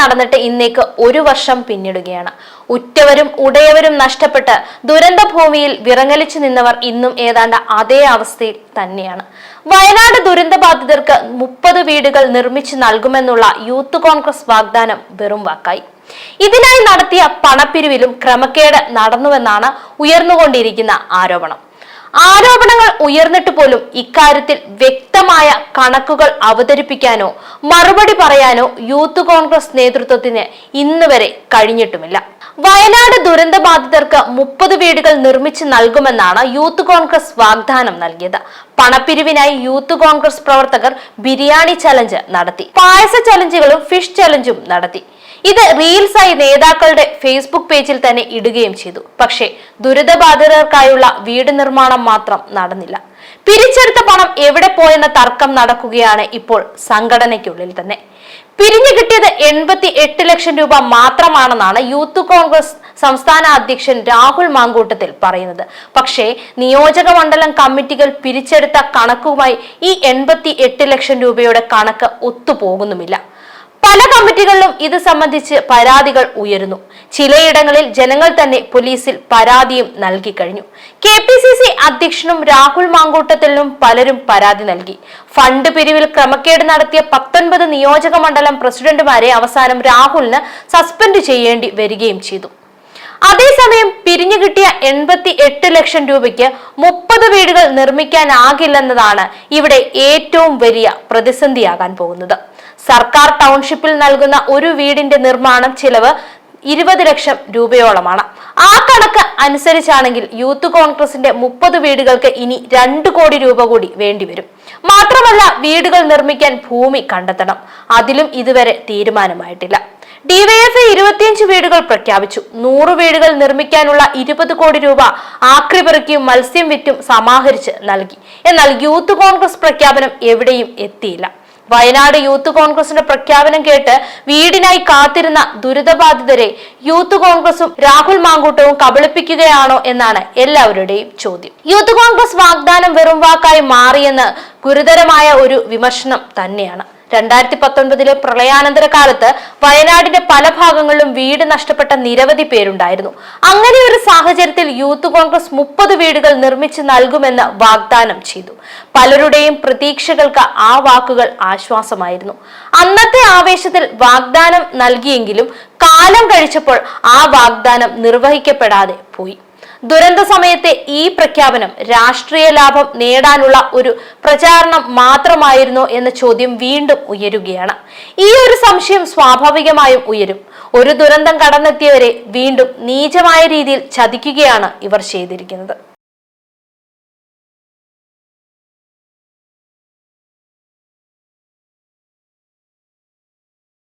നടന്നിട്ട് ഇന്നേക്ക് ഒരു വർഷം പിന്നിടുകയാണ്. ഉറ്റവരും ഉടയവരും നഷ്ടപ്പെട്ട് ദുരന്ത ഭൂമിയിൽ വിറങ്ങലിച്ചു നിന്നവർ ഇന്നും ഏതാണ്ട് അതേ അവസ്ഥയിൽ തന്നെയാണ്. വയനാട് ദുരന്ത ബാധിതർക്ക് മുപ്പത് വീടുകൾ നിർമ്മിച്ചു നൽകുമെന്നുള്ള യൂത്ത് കോൺഗ്രസ് വാഗ്ദാനം വെറും വാക്കായി. ഇതിനായി നടത്തിയ പണപ്പിരിവിലും ക്രമക്കേട് നടന്നുവെന്നാണ് ഉയർന്നുകൊണ്ടിരിക്കുന്ന ആരോപണം. ആരോപണങ്ങൾ ഉയർന്നിട്ട് പോലും ഇക്കാര്യത്തിൽ വ്യക്തമായ കണക്കുകൾ അവതരിപ്പിക്കാനോ മറുപടി പറയാനോ യൂത്ത് കോൺഗ്രസ് നേതൃത്വത്തിന് ഇന്നുവരെ കഴിഞ്ഞിട്ടുമില്ല. വയനാട് ദുരന്ത ബാധിതർക്ക് മുപ്പത് വീടുകൾ നിർമ്മിച്ചു നൽകുമെന്നാണ് യൂത്ത് കോൺഗ്രസ് വാഗ്ദാനം നൽകിയത്. പണപ്പിരിവിനായി യൂത്ത് കോൺഗ്രസ് പ്രവർത്തകർ ബിരിയാണി ചലഞ്ച് നടത്തി. പായസ ചലഞ്ചുകളും ഫിഷ് ചലഞ്ചും നടത്തി. ഇത് റീൽസായി നേതാക്കളുടെ ഫേസ്ബുക്ക് പേജിൽ തന്നെ ഇടുകയും ചെയ്തു. പക്ഷേ ദുരിതബാധിതർക്കായുള്ള വീട് നിർമ്മാണം മാത്രം നടന്നില്ല. പിരിച്ചെടുത്ത പണം എവിടെ പോയെന്ന തർക്കം നടക്കുകയാണ് ഇപ്പോൾ സംഘടനയ്ക്കുള്ളിൽ തന്നെ. പിരിഞ്ഞു കിട്ടിയത് എൺപത്തി എട്ട് ലക്ഷം രൂപ മാത്രമാണെന്നാണ് യൂത്ത് കോൺഗ്രസ് സംസ്ഥാന അധ്യക്ഷൻ രാഹുൽ മാങ്കൂട്ടത്തിൽ പറയുന്നത്. പക്ഷേ നിയോജക മണ്ഡലം കമ്മിറ്റികൾ പിരിച്ചെടുത്ത കണക്കുമായി ഈ എൺപത്തി എട്ട് ലക്ഷം രൂപയുടെ കണക്ക് ഒത്തുപോകുന്നുമില്ല. പല കമ്മിറ്റികളിലും ഇത് സംബന്ധിച്ച് പരാതികൾ ഉയരുന്നു. ചിലയിടങ്ങളിൽ ജനങ്ങൾ തന്നെ പോലീസിൽ പരാതിയും നൽകി കഴിഞ്ഞു. കെ പി സി സി അധ്യക്ഷനും രാഹുൽ മാങ്കൂട്ടത്തിലും പലരും പരാതി നൽകി. ഫണ്ട് പിരിവിൽ ക്രമക്കേട് നടത്തിയ പത്തൊൻപത് നിയോജക മണ്ഡലം പ്രസിഡന്റുമാരെ അവസാനം രാഹുലിന് സസ്പെൻഡ് ചെയ്യേണ്ടി വരികയും ചെയ്തു. അതേസമയം പിരിഞ്ഞു കിട്ടിയ എൺപത്തി എട്ട് ലക്ഷം രൂപയ്ക്ക് മുപ്പത് വീടുകൾ നിർമ്മിക്കാനാകില്ലെന്നതാണ് ഇവിടെ ഏറ്റവും വലിയ പ്രതിസന്ധിയാകാൻ പോകുന്നത്. സർക്കാർ ടൗൺഷിപ്പിൽ നൽകുന്ന ഒരു വീടിന്റെ നിർമ്മാണം ചിലവ് ഇരുപത് ലക്ഷം രൂപയോളമാണ്. ആ കണക്ക് അനുസരിച്ചാണെങ്കിൽ യൂത്ത് കോൺഗ്രസിന്റെ മുപ്പത് വീടുകൾക്ക് ഇനി രണ്ട് കോടി രൂപ കൂടി വേണ്ടിവരും. മാത്രമല്ല വീടുകൾ നിർമ്മിക്കാൻ ഭൂമി കണ്ടെത്തണം. അതിലും ഇതുവരെ തീരുമാനമായിട്ടില്ല. ഡിവൈഎഫ്ഐ ഇരുപത്തിയഞ്ച് വീടുകൾ പ്രഖ്യാപിച്ചു. നൂറ് വീടുകൾ നിർമ്മിക്കാനുള്ള ഇരുപത് കോടി രൂപ ആക്രി പെറുക്കിയും മത്സ്യം വിറ്റും സമാഹരിച്ച് നൽകി. എന്നാൽ യൂത്ത് കോൺഗ്രസ് പ്രഖ്യാപനം എവിടെയും എത്തിയില്ല. വയനാട് യൂത്ത് കോൺഗ്രസിന്റെ പ്രഖ്യാപനം കേട്ട് വീടിനായി കാത്തിരുന്ന ദുരിതബാധിതരെ യൂത്ത് കോൺഗ്രസും രാഹുൽ മാങ്കൂട്ടവും കബളിപ്പിക്കുകയാണോ എന്നാണ് എല്ലാവരുടെയും ചോദ്യം. യൂത്ത് കോൺഗ്രസ് വാഗ്ദാനം വെറും വാക്കായി മാറിയെന്ന് ഗുരുതരമായ ഒരു വിമർശനം തന്നെയാണ്. രണ്ടായിരത്തി പത്തൊൻപതിലെ പ്രളയാനന്തര കാലത്ത് വയനാടിന്റെ പല ഭാഗങ്ങളിലും വീട് നഷ്ടപ്പെട്ട നിരവധി പേരുണ്ടായിരുന്നു. അങ്ങനെ ഒരു സാഹചര്യത്തിൽ യൂത്ത് കോൺഗ്രസ് മുപ്പത് വീടുകൾ നിർമ്മിച്ച് നൽകുമെന്ന് വാഗ്ദാനം ചെയ്തു. പലരുടെയും പ്രതീക്ഷകൾക്ക് ആ വാക്കുകൾ ആശ്വാസമായിരുന്നു. അന്നത്തെ ആവേശത്തിൽ വാഗ്ദാനം നൽകിയെങ്കിലും കാലം കഴിച്ചപ്പോൾ ആ വാഗ്ദാനം നിർവഹിക്കപ്പെടാതെ പോയി. ദുരന്ത സമയത്തെ ഈ പ്രഖ്യാപനം രാഷ്ട്രീയ ലാഭം നേടാനുള്ള ഒരു പ്രചാരണം മാത്രമായിരുന്നോ എന്ന ചോദ്യം വീണ്ടും ഉയരുകയാണ്. ഈ ഒരു സംശയം സ്വാഭാവികമായും ഉയരും. ഒരു ദുരന്തം കടന്നെത്തിയവരെ വീണ്ടും നീചമായ രീതിയിൽ ചതിക്കുകയാണ് ഇവർ ചെയ്തിരിക്കുന്നത്.